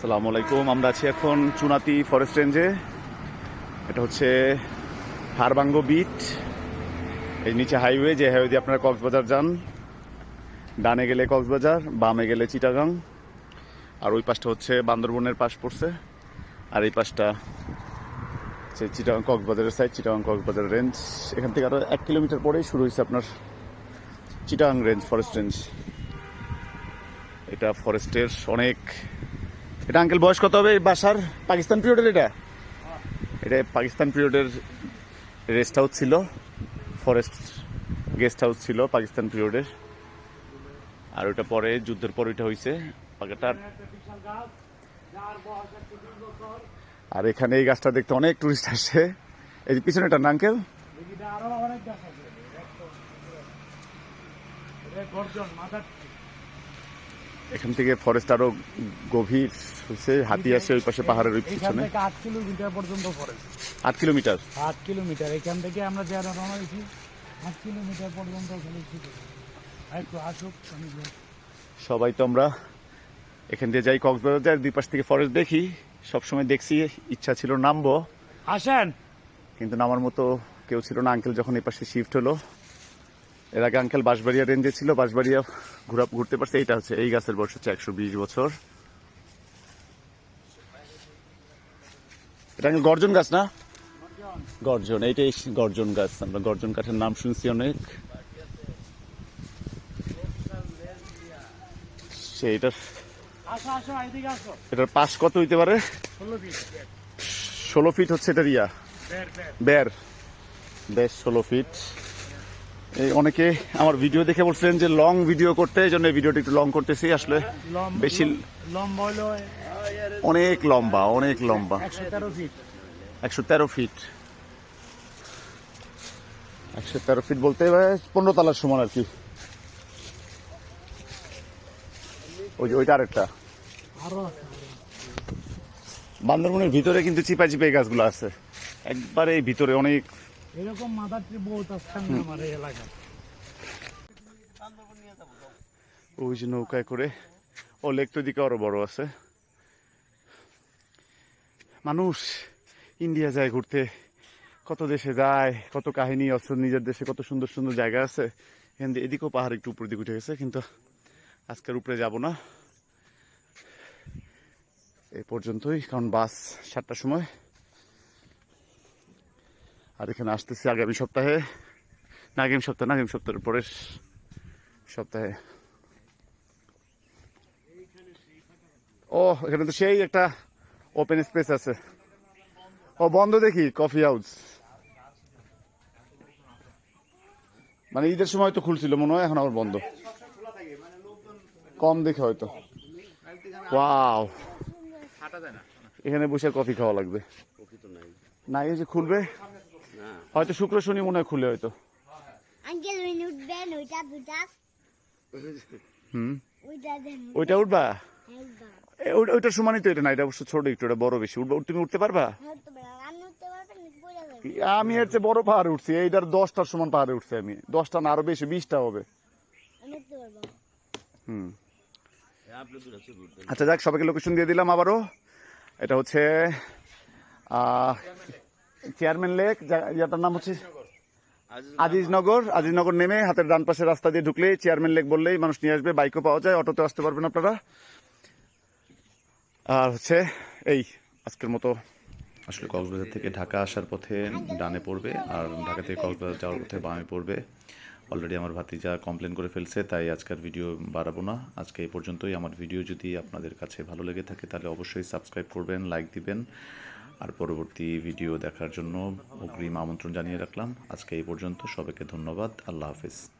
আসসালামু আলাইকুম। আমরা আছি এখন চুনাতি ফরেস্ট রেঞ্জে এটা হচ্ছে হারবাঙ্গ বিট এই নিচে হাইওয়ে যে হাইওয়ে দিয়ে আপনারা কক্সবাজার যান। ডানে গেলে কক্সবাজার, বামে গেলে চিটাগাং। আর ওই পাশটা হচ্ছে বান্দরবনের পাশ পড়ছে। আর এই পাশটা হচ্ছে চিটাগাং কক্সবাজারের সাইড চিটাগাং কক্সবাজার রেঞ্জ এখান থেকে আরও এক কিলোমিটার পরেই শুরু হয়েছে আপনার চিটাগাং রেঞ্জ ফরেস্ট রেঞ্জ এটা ফরেস্টের অনেক এটা আঙ্কেল বয়স কত হবে বাসার? পাকিস্তান পিরিয়ডের এটা? এটা পাকিস্তান পিরিয়ডের রেস্ট হাউস ছিল ফরেস্ট গেস্ট হাউস ছিল পাকিস্তান পিরিয়ডের আর ওটা পরে, যুদ্ধের পর ওইটা হয়েছে আর এখানে এই গাছটা দেখতে অনেক টুরিস্ট আসে এই যে পিছনে এটা না আঙ্কেল এদিকে অনেক একশো। এটা গর্জন মাথার এখান থেকে ফরেস্ট আরও গভীর হয়েছে হাতি আসে ওই পাশে পাহাড়ের ওই পিছনে। থেকে আট কিলোমিটার পর্যন্ত ফরেস্ট আট কিলোমিটার? আট কিলোমিটার। এখান থেকে আমরা যে রওনা হয়েছি আট কিলোমিটার পর্যন্ত একটু আসুক সবাই তো আমরা এখান দিয়ে যাই কক্সবাজার যাই দুই পাশ থেকে ফরেস্ট দেখি। সবসময় দেখছি ইচ্ছা ছিল নামবো। আসেন। কিন্তু নামার মতো কেউ ছিল না। আঙ্কেল যখন এই পাশে শিফট হলো এর আগে আঙ্কেল বাঁশবাড়িয়া রেঞ্জে ছিল বাঁশবাড়িয়া ঘুরা ঘুরতে পারছে এইটা হচ্ছে এই গাছের বয়স হচ্ছে একশো বিশ বছর। এটা আঙ্কেল গর্জন গাছ না? গর্জন এইটাই গর্জন গাছ আমরা গর্জন কাঠের নাম শুনছি অনেক। সেইটার এটার পাশ কত হইতে পারে? ষোলো ফিট হচ্ছে এটার ইয়া। বের বের বের বেশ ষোলো ফিট এই অনেকে আমার ভিডিও দেখে বলছিলেন যে লং ভিডিও করতে এই জন্য ভিডিওটা একটু লং করতেছি আসলে। বেশি লম্বা হলো অনেক লম্বা অনেক লম্বা। একশো তেরো ফিট একশো তেরো ফিট বলতে পনেরো তলার সমান আর কি। ওই যে ওইটা আরেকটা। বান্দরবনের ভিতরে কিন্তু চিপা চিপা গাছগুলো আছে। একবারে এই ভিতরে অনেক এরকম মাথার ট্রি বহুত আসছেন আমার এই এলাকায়। ওই যে নৌকায় করে ও লেক তো দিকে আরও বড় আছে। মানুষ ইন্ডিয়া যায় ঘুরতে কত দেশে যায় কত কাহিনী আছে নিজের দেশে কত সুন্দর সুন্দর জায়গা আছে। এখান দিয়ে এদিকেও পাহাড় একটু উপর দিকে উঠে গেছে কিন্তু আজকের উপরে যাব না। এ পর্যন্তই কারণ বাস সাতটার সময়। আর এখানে আসতেছি আগামী সপ্তাহে। না আগামী সপ্তাহে না আগামী সপ্তাহের পরের সপ্তাহে। ও এখানে তো সেই একটা ওপেন স্পেস আছে। ও বন্ধ দেখি কফি হাউস মানে ঈদের সময় তো খুলছিল মনে হয় এখন আবার বন্ধ। কম দেখে হয়তো। ওয়াও। এখানে বসে কফি খাওয়া লাগবে। না এই যে খুলবে। হয়তো শুক্র শনি মনে হয় খুলে হয়তো। আঙ্কেল ওই উঠবেন ওইটা দুটা। হুম? ওইটা দেন। ওইটা উঠবা? একদম। এ, ওই- ওইটার সমানই তো এটা না এটা অবশ্য ছোট একটু এটা বড় বেশি। উঠবা তুমি উঠতে পারবা? আমি এর চেয়ে বড় পাহাড়ে উঠছি এইটার দশটার সমান পাহাড়ে উঠছি আমি। দশটা না আরও বেশি বিশটা হবে। আমি হুম। আচ্ছা যাক সবাইকে লোকেশন দিয়ে দিলাম আবারও। এটা হচ্ছে আহ, চেয়ারম্যান লেক জায়গাটার নাম হচ্ছে আজিজনগর। আজিজনগর নেমে হাতের ডান পাশে রাস্তা দিয়ে ঢুকলেই চেয়ারম্যান লেক বললেই মানুষ নিয়ে আসবে, বাইকও পাওয়া যায় অটোতে আসতে পারবেন আপনারা। আর হচ্ছে এই আজকের মতো। আসলে কক্সবাজার থেকে ঢাকা আসার পথে ডানে পড়বে, আর ঢাকা থেকে কক্সবাজার যাওয়ার পথে বামে পড়বে। অলরেডি আমার ভাতিজা কমপ্লেন করে ফেলছে, তাই আজকের ভিডিও বাড়াবো না। আজকে এই পর্যন্তই। আমার ভিডিও যদি আপনাদের কাছে ভালো লেগে থাকে, তাহলে অবশ্যই সাবস্ক্রাইব করবেন লাইক দিবেন। আর পরবর্তী ভিডিও দেখার জন্য অগ্রিম আমন্ত্রণ জানিয়ে রাখলাম। আজকে এই পর্যন্ত সবাইকে ধন্যবাদ। আল্লাহ হাফিজ।